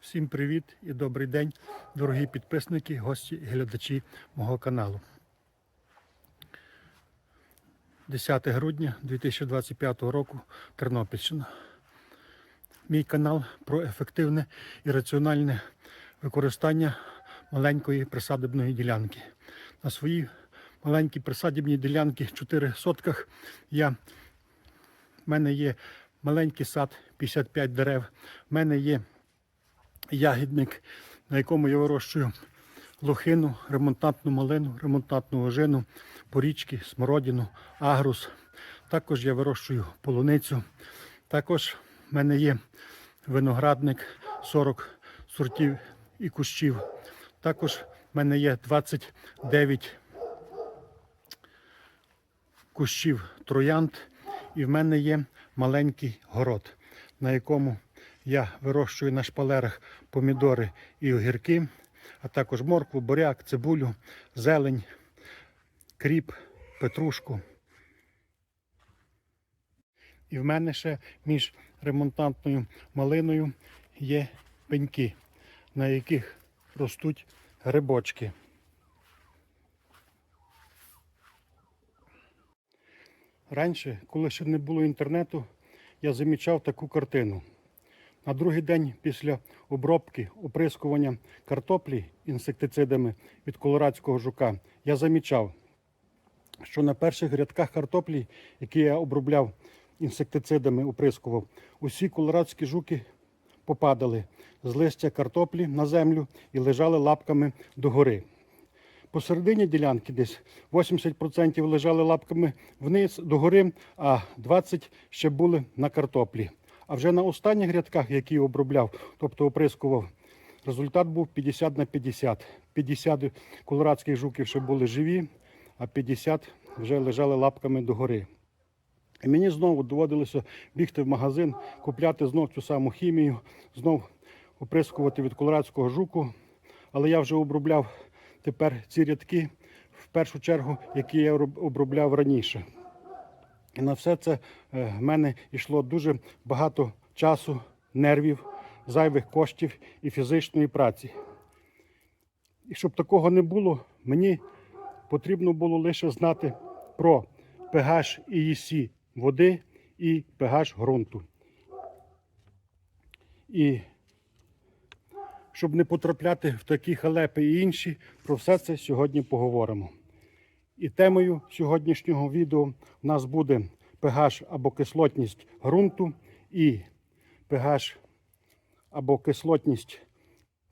Всім привіт і добрий день, дорогі підписники, гості і глядачі мого каналу. 10 грудня 2025 року Тернопільщина. Мій канал про ефективне і раціональне використання маленької присадибної ділянки. На своїй маленькій присадибній ділянці 4 сотках я в мене є маленький сад, 55 дерев. В мене є ягідник, на якому я вирощую лохину, ремонтантну малину, ремонтантну ожину, порічки, смородину, агрус. Також я вирощую полуницю. Також в мене є виноградник 40 сортів і кущів. Також в мене є 29 кущів троянд, і в мене є маленький город, на якому я вирощую на шпалерах помідори і огірки, а також моркву, буряк, цибулю, зелень, кріп, петрушку. І в мене ще між ремонтантною малиною є пеньки, на яких ростуть грибочки. Раніше, коли ще не було інтернету, я замічав таку картину. На другий день після обробки оприскування картоплі інсектицидами від колорадського жука я замічав, що на перших рядках картоплі, які я обробляв інсектицидами, оприскував, усі колорадські жуки попадали з листя картоплі на землю і лежали лапками догори. Посередині ділянки десь 80% лежали лапками вниз догори, а 20% ще були на картоплі. А вже на останніх рядках, які обробляв, тобто оприскував, результат був 50 на 50. 50 колорадських жуків ще були живі, а 50 вже лежали лапками догори. І мені знову доводилося бігти в магазин, купляти знов цю саму хімію, знов оприскувати від колорадського жуку. Але я вже обробляв тепер ці рядки, в першу чергу, які я обробляв раніше. І на все це е, в мене йшло дуже багато часу, нервів, зайвих коштів і фізичної праці. І щоб такого не було, мені потрібно було лише знати про pH і ЄСі води і pH ґрунту. І щоб не потрапляти в такі халепи і інші, про все це сьогодні поговоримо. І темою сьогоднішнього відео у нас буде pH або кислотність ґрунту і pH або кислотність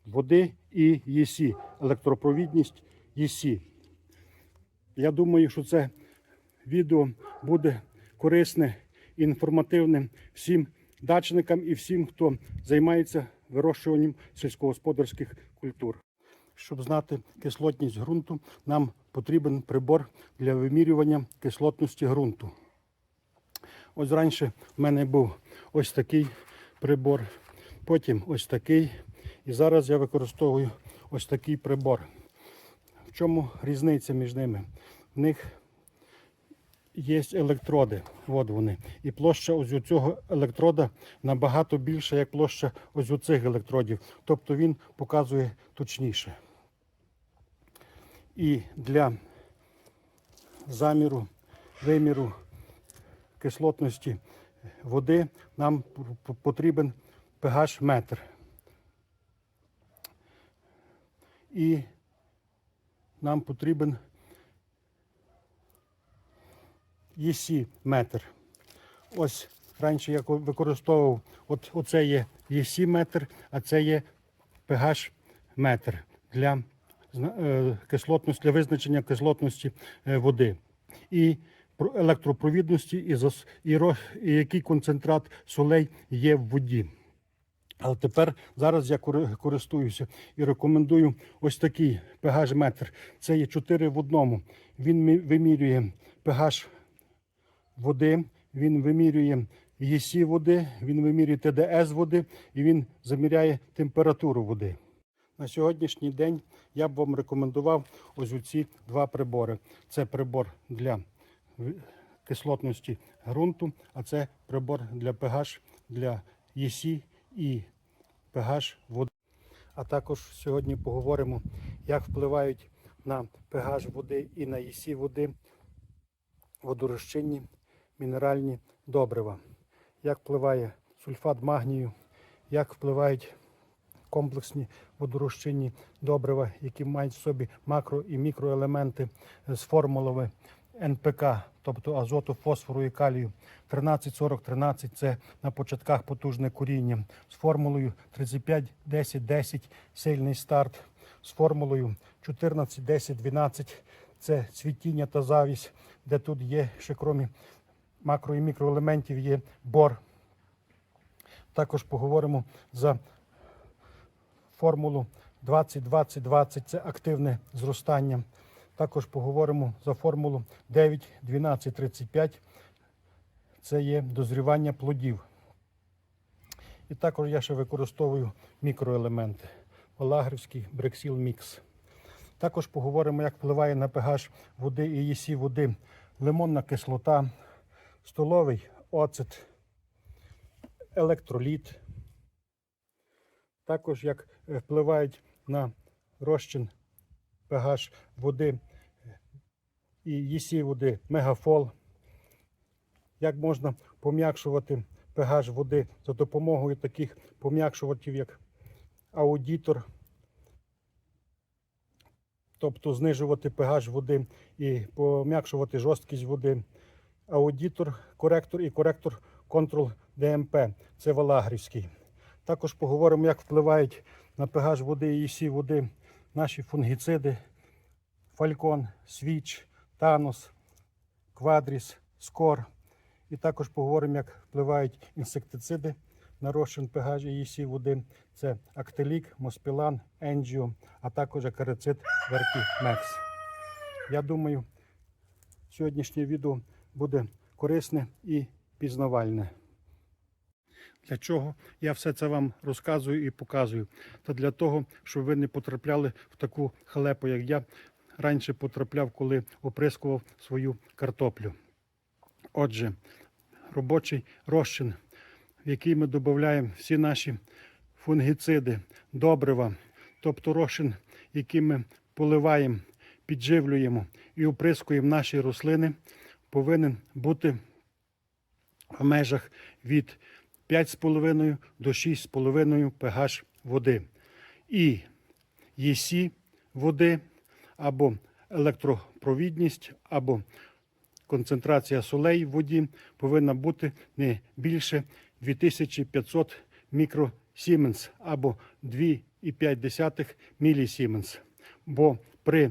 води і ЄСі, електропровідність ЄСі. Я думаю, що це відео буде корисне і інформативне всім дачникам і всім, хто займається вирощуванням сільськогосподарських культур. Щоб знати кислотність ґрунту, нам потрібен прибор для вимірювання кислотності ґрунту. Ось раніше в мене був ось такий прибор, потім ось такий. І зараз я використовую ось такий прибор. В чому різниця між ними? В них є електроди. От вони. І площа ось у цього електрода набагато більша, як площа ось у цих електродів. Тобто він показує точніше. І для заміру, виміру кислотності води нам потрібен pH метр. І нам потрібен ЄСі метр. Ось раніше я використовував, от, оце є ЄСі метр, а це є pH метр для кислотності, для визначення кислотності е, води. І електропровідності, і, зас- і, і який концентрат солей є в воді. Але тепер зараз я користуюся і рекомендую ось такий pH метр. Це є 4 в одному. Він вимірює pH води, він вимірює ЄСі води, він вимірює ТДС води і він заміряє температуру води. На сьогоднішній день я б вам рекомендував ось ці два прибори. Це прибор для кислотності ґрунту, а це прибор для pH, для ЄСі і pH води. А також сьогодні поговоримо, як впливають на pH води і на ЄСі води водорозчинні мінеральні добрива, як впливає сульфат магнію, як впливають комплексні водорозчинні добрива, які мають в собі макро і мікроелементи з формулами НПК, тобто азоту, фосфору і калію. 13-40-13 це на початках потужне коріння. З формулою 35-10-10 сильний старт. З формулою 14-10-12 це цвітіння та завість, де тут є ще крім макро і мікроелементів є бор. Також поговоримо за формулу 20-20-20 це активне зростання. Також поговоримо за формулу 9-12-35 це є дозрівання плодів. І також я ще використовую мікроелементи. Олагрівський брексіл мікс. Також поговоримо, як впливає на pH води і ЄСі води лимонна кислота, столовий оцет, електроліт. Також як е, впливають на розчин pH води і ЄСі води мегафол. Як можна пом'якшувати pH води за допомогою таких пом'якшувачів, як аудітор, тобто знижувати pH води і пом'якшувати жорсткість води. Аудітор, коректор і коректор контрол ДМП. Це Валагрівський. Також поговоримо, як впливають на pH води і ЄСі води наші фунгіциди, фалькон, свіч, танос, квадріс, скор. І також поговоримо, як впливають інсектициди на розчин pH і ЄСі води. Це актелік, моспілан, енджіо, а також акарицид Вертімекс. Я думаю, сьогоднішнє відео буде корисне і пізнавальне. Для чого я все це вам розказую і показую? Та для того, щоб ви не потрапляли в таку халепу, як я раніше потрапляв, коли оприскував свою картоплю. Отже, робочий розчин, в який ми додаємо всі наші фунгіциди, добрива, тобто розчин, який ми поливаємо, підживлюємо і оприскуємо наші рослини, повинен бути в межах від 5,5 до 6,5 pH води. І ЄСі води або електропровідність, або концентрація солей в воді повинна бути не більше 2500 мікросіменс або 2,5 мілісіменс. Бо при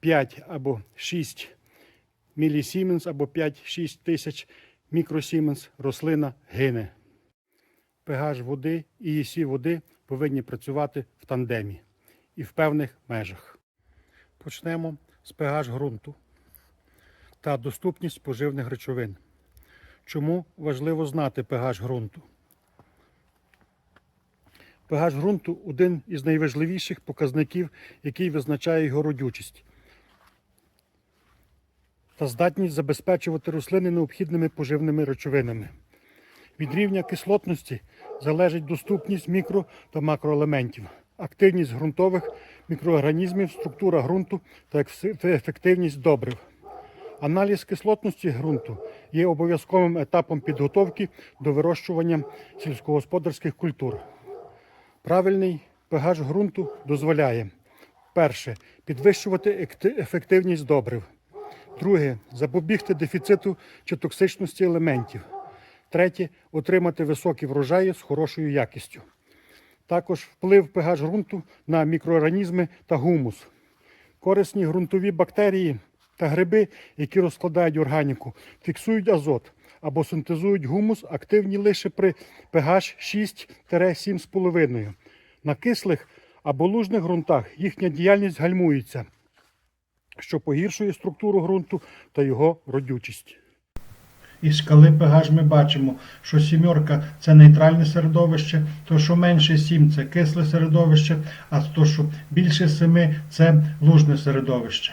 5 або 6 мілісіменс або 5-6 тисяч мікросіменс рослина гине. pH води і ЄСі води повинні працювати в тандемі і в певних межах. Почнемо з pH ґрунту та доступність поживних речовин. Чому важливо знати pH ґрунту? pH ґрунту один із найважливіших показників, який визначає його родючість та здатність забезпечувати рослини необхідними поживними речовинами. Від рівня кислотності залежить доступність мікро та макроелементів, активність ґрунтових мікроорганізмів, структура ґрунту та ефективність добрив. Аналіз кислотності ґрунту є обов'язковим етапом підготовки до вирощування сільськогосподарських культур. Правильний pH ґрунту дозволяє перше підвищувати ефективність добрив. Друге запобігти дефіциту чи токсичності елементів. Третє отримати високі врожаї з хорошою якістю. Також вплив pH ґрунту на мікроорганізми та гумус. Корисні ґрунтові бактерії та гриби, які розкладають органіку, фіксують азот або синтезують гумус, активні лише при pH 6-7,5. На кислих або лужних ґрунтах їхня діяльність гальмується, що погіршує структуру ґрунту та його родючість. Із шкали pH ми бачимо, що сімерка це нейтральне середовище, то що менше 7 це кисле середовище, а то, що більше 7 це лужне середовище.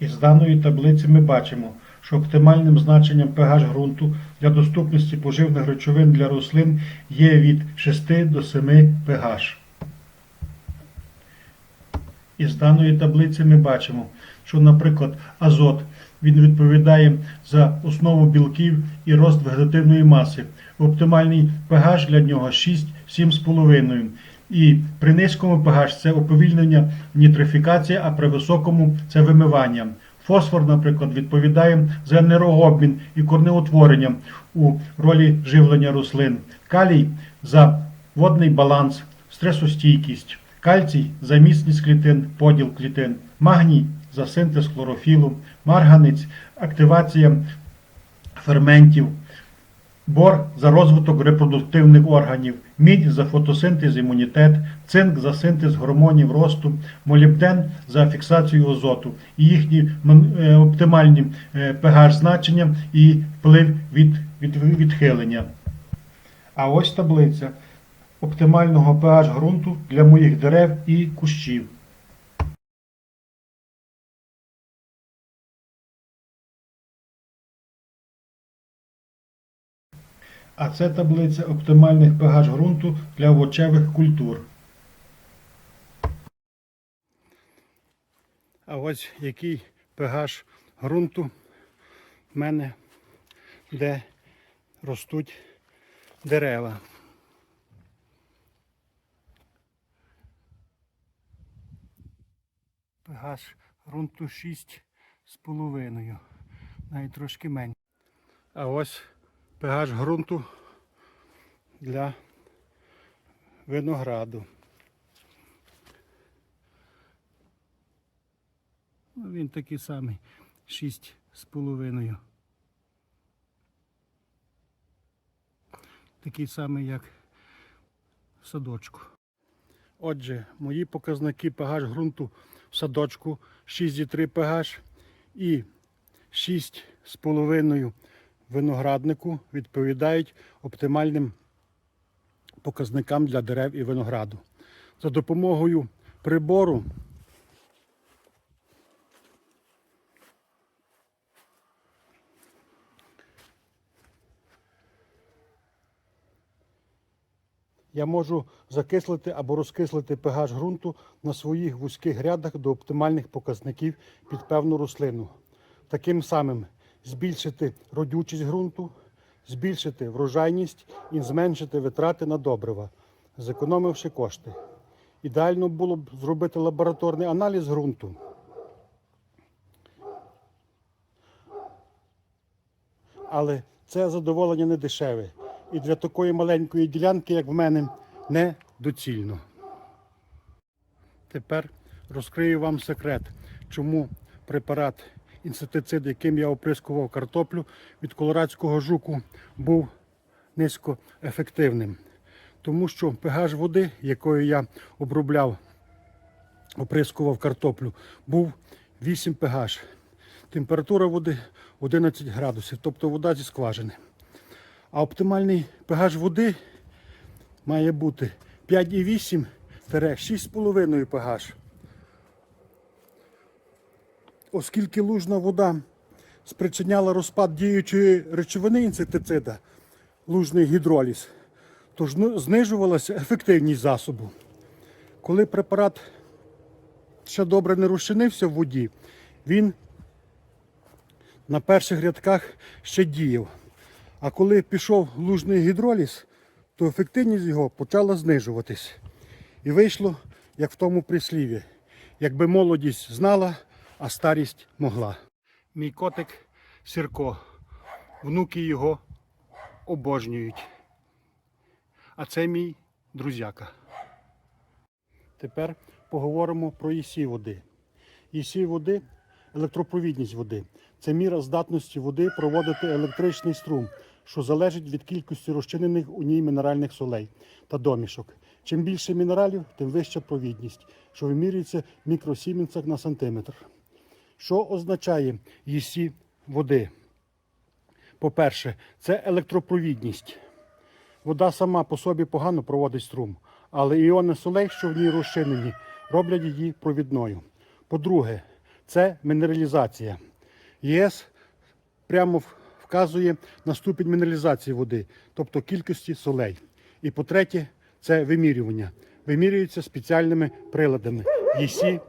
Із даної таблиці ми бачимо, що оптимальним значенням pH ґрунту для доступності поживних речовин для рослин є від 6 до 7 pH. Із даної таблиці ми бачимо, що, наприклад, азот він відповідає за основу білків і рост вегетативної маси. Оптимальний pH для нього 6-7,5. І при низькому pH це уповільнення нітрифікація, а при високому це вимивання. Фосфор, наприклад, відповідає за енергообмін і корнеутворення у ролі живлення рослин. Калій за водний баланс, стресостійкість. Кальцій за міцність клітин, поділ клітин, магній за синтез хлорофілу, марганець, активація ферментів, бор за розвиток репродуктивних органів, мідь за фотосинтез імунітет, цинк за синтез гормонів росту, молібден за фіксацію азоту і їхні е, оптимальні pH значення і вплив від, від відхилення. А ось таблиця оптимального pH ґрунту для моїх дерев і кущів. А це таблиця оптимальних pH ґрунту для овочевих культур. А ось який pH ґрунту в мене, де ростуть дерева. pH ґрунту 6 з половиною, навіть трошки менше. А ось pH ґрунту для винограду. Ну, Він такий самий 6 з половиною. Такий самий, як в садочку. Отже, мої показники pH ґрунту в садочку 6,3 pH і 6,5 винограднику відповідають оптимальним показникам для дерев і винограду. За допомогою прибору я можу закислити або розкислити pH ґрунту на своїх вузьких грядах до оптимальних показників під певну рослину. Таким самим збільшити родючість ґрунту, збільшити врожайність і зменшити витрати на добрива, зекономивши кошти. Ідеально було б зробити лабораторний аналіз ґрунту. Але це задоволення не дешеве. І для такої маленької ділянки, як в мене, не доцільно. Тепер розкрию вам секрет, чому препарат інсектицид, яким я оприскував картоплю від колорадського жуку, був низькоефективним. Тому що pH води, якою я обробляв, оприскував картоплю, був 8 pH. Температура води 11 градусів, тобто вода зі скважини. А оптимальний pH води має бути 5,8-6,5 pH. Оскільки лужна вода спричиняла розпад діючої речовини інсектицида, лужний гідроліз, то ну, знижувалася ефективність засобу. Коли препарат ще добре не розчинився в воді, він на перших рядках ще діяв. А коли пішов лужний гідроліз, то ефективність його почала знижуватись. І вийшло, як в тому прислів'ї. Якби молодість знала, а старість могла. Мій котик Сірко. Внуки його обожнюють. А це мій друзяка. Тепер поговоримо про ІСі води. ІСі води електропровідність води. Це міра здатності води проводити електричний струм, що залежить від кількості розчинених у ній мінеральних солей та домішок. Чим більше мінералів, тим вища провідність, що вимірюється в мікросіменцях на сантиметр. Що означає ЄСі води? По-перше, це електропровідність. Вода сама по собі погано проводить струм, але іони солей, що в ній розчинені, роблять її провідною. По-друге, це мінералізація. ЄС прямо вказує на ступінь мінералізації води, тобто кількості солей. І по-третє, це вимірювання. Вимірюється спеціальними приладами ЄСі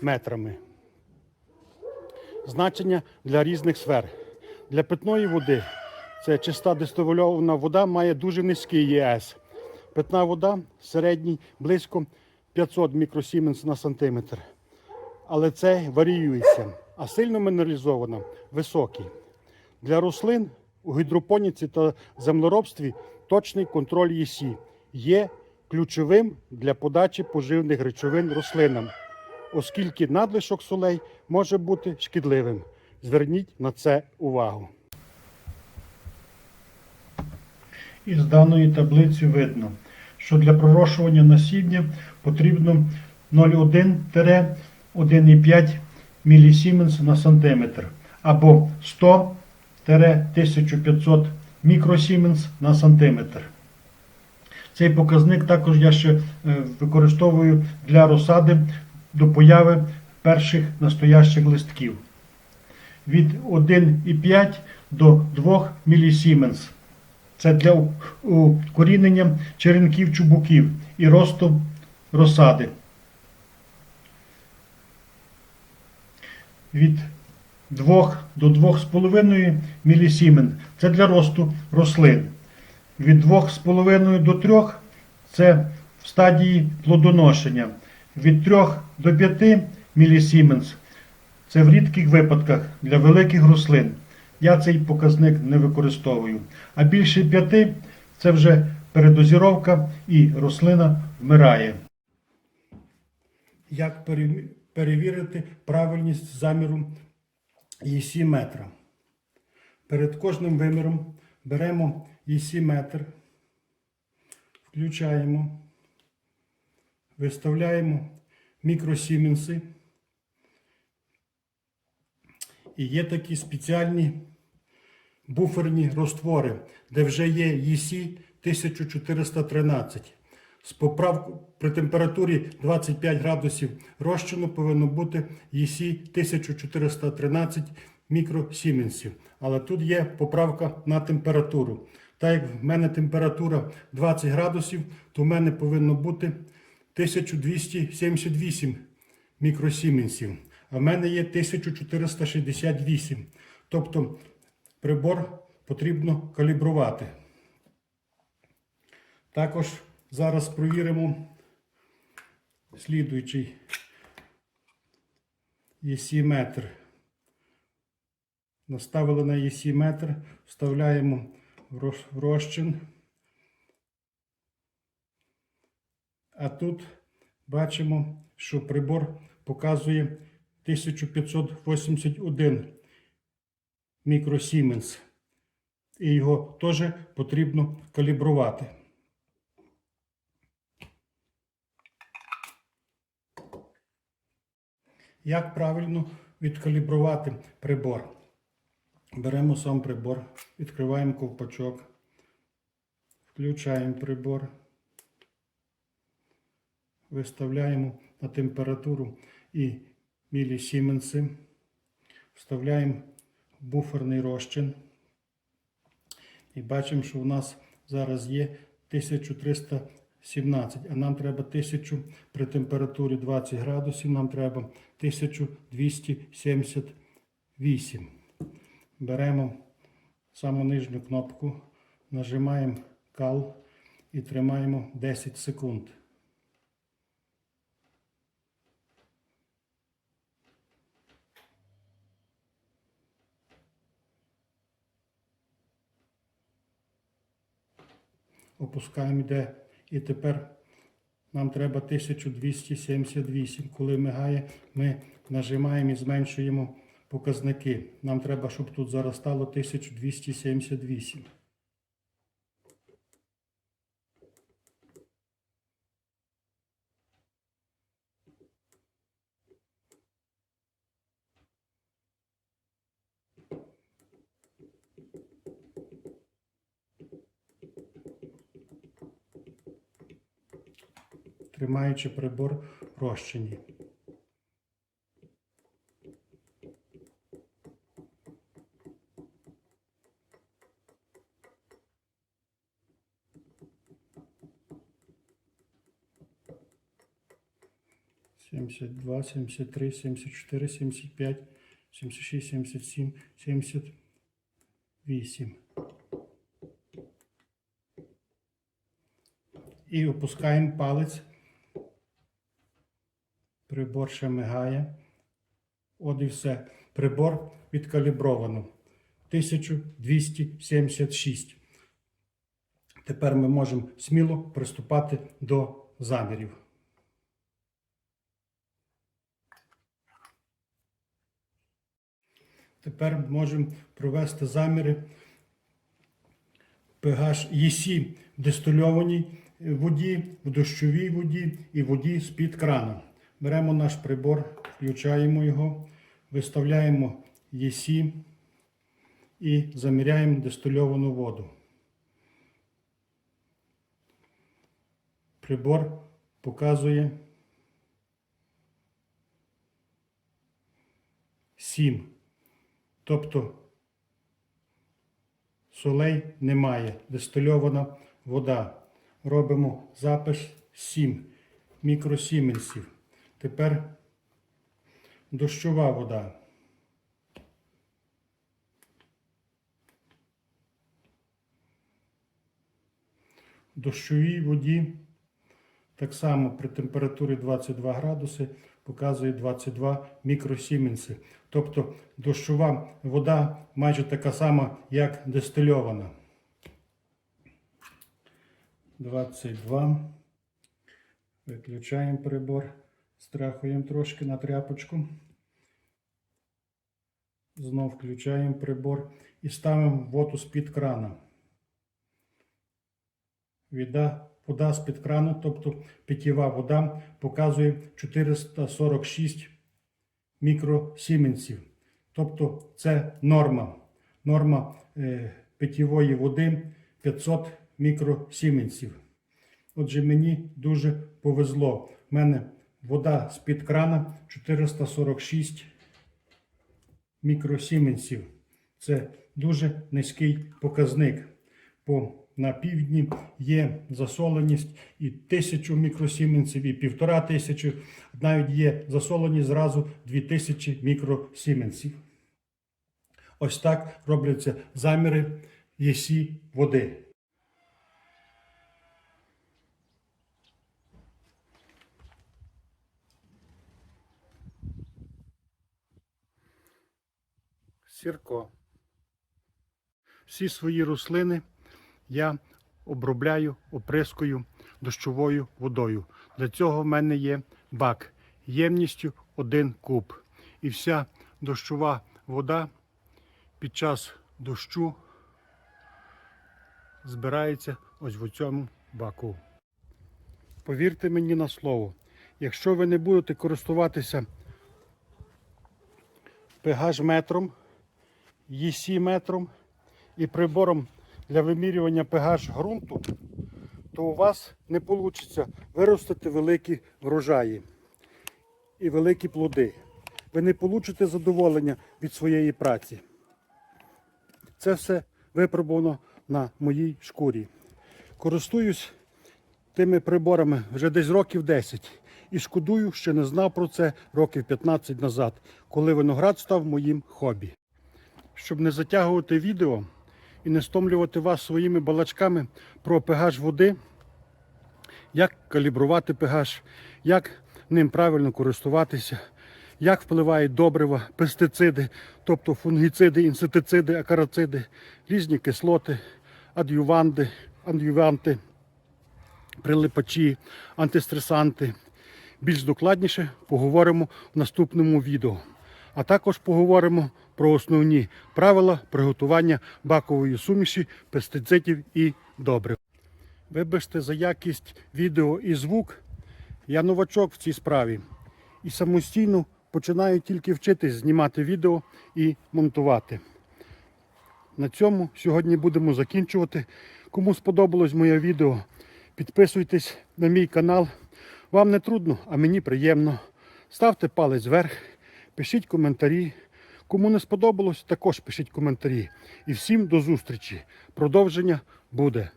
метрами. Значення для різних сфер. Для питної води це чиста дистильована вода має дуже низький ЄС. Питна вода середній близько 500 мікросіменс на сантиметр. Але це варіюється. А сильно мінералізована високий. Для рослин у гідропоніці та землеробстві точний контроль ЄСІ є ключовим для подачі поживних речовин рослинам, оскільки надлишок солей може бути шкідливим. Зверніть на це увагу. Із даної таблиці видно, що для пророщування насіння потрібно 0,1-1,5 мілісіменс на сантиметр або 100-1500 мікросіменс на сантиметр. Цей показник також я ще е, використовую для розсади до появи перших настоящих листків. Від 1,5 до 2 мілісіменс. Це для укорінення черенків чубуків і росту розсади. Від 2 до 2,5 мілісімен. Це для росту рослин. Від 2,5 до 3 це в стадії плодоношення. Від 3 до 5 мілісіменс це в рідких випадках для великих рослин. Я цей показник не використовую. А більше 5 це вже передозіровка і рослина вмирає. Як перевірити правильність заміру ЄСі метра? Перед кожним виміром беремо ЄСі метр, включаємо, виставляємо мікросіменси. І є такі спеціальні буферні роствори, де вже є ЄСі 1413. З поправку при температурі 25 градусів розчину повинно бути ЄСі 1413 мікросіменсів. Але тут є поправка на температуру. Так як в мене температура 20 градусів, то в мене повинно бути 1278 мікросіменсів. А в мене є 1468. Тобто прибор потрібно калібрувати. Також зараз провіримо слідуючий єсі метр. Наставили на єсі метр, вставляємо в роз- в розчин. А тут бачимо, що прибор показує 1581 мікросіменс. І його теж потрібно калібрувати. Як правильно відкалібрувати прибор? Беремо сам прибор, відкриваємо ковпачок, включаємо прибор, виставляємо на температуру і мілісіменси, вставляємо буферний розчин. І бачимо, що у нас зараз є 1317, а нам треба 1000 при температурі 20 градусів, нам треба 1278. Беремо саму нижню кнопку, нажимаємо кал і тримаємо 10 секунд. Опускаємо йде. І тепер нам треба 1278. Коли мигає, ми нажимаємо і зменшуємо показники. Нам треба, щоб тут зараз стало 1278. Тримаючи прибор в розчині. 72, 73, 74, 75, 76, 77, 78. І опускаємо палець. Прибор ще мигає. От і все. Прибор відкалібровано. 1276. Тепер ми можемо сміло приступати до замірів. Тепер можемо провести заміри pH ЄСі в дистильованій воді, в дощовій воді і воді з-під крану. Беремо наш прибор, включаємо його, виставляємо ЄСі і заміряємо дистильовану воду. Прибор показує 7. Тобто солей немає. Дистильована вода. Робимо запис 7 мікросіменсів. Тепер дощова вода. Дощовій воді так само при температурі 22 градуси показує 22 мікросіменси. Тобто дощова вода майже така сама, як дистильована. 22. Виключаємо прибор, страхуємо трошки на тряпочку. Знов включаємо прибор і ставимо воду з-під крана. Вода, вода з-під крану, тобто питєва вода, показує 446 мікросіменсів. Тобто це норма. Норма е, питєвої води 500 мікросіменсів. Отже, мені дуже повезло. У мене вода з-під крана 446 мікросіменсів. Це дуже низький показник. По на півдні є засоленість і тисячу мікросіменсів, і півтора тисячі, навіть є засоленість зразу 2000 мікросіменсів. Ось так робляться заміри ЄСі води. Сірко. Всі свої рослини я обробляю, оприскую дощовою водою. Для цього в мене є бак ємністю 1 куб. І вся дощова вода під час дощу збирається ось в цьому баку. Повірте мені на слово, якщо ви не будете користуватися pH метром, ЄСі метром і прибором для вимірювання pH ґрунту, то у вас не вийде виростити великі врожаї і великі плоди. Ви не получите задоволення від своєї праці. Це все випробовано на моїй шкурі. Користуюсь тими приборами вже десь років 10. І шкодую, що не знав про це років 15 назад, коли виноград став моїм хобі. Щоб не затягувати відео і не стомлювати вас своїми балачками про pH води, як калібрувати pH, як ним правильно користуватися, як впливають добрива, пестициди, тобто фунгіциди, інсектициди, акарациди, різні кислоти, адюванти, адюванти, прилипачі, антистресанти. Більш докладніше поговоримо в наступному відео. А також поговоримо про основні правила приготування бакової суміші, пестицидів і добрив. Вибачте за якість відео і звук. Я новачок в цій справі і самостійно починаю тільки вчитись знімати відео і монтувати. На цьому сьогодні будемо закінчувати. Кому сподобалось моє відео, підписуйтесь на мій канал. Вам не трудно, а мені приємно. Ставте палець вверх, пишіть коментарі. Кому не сподобалось, також пишіть коментарі. І всім до зустрічі. Продовження буде.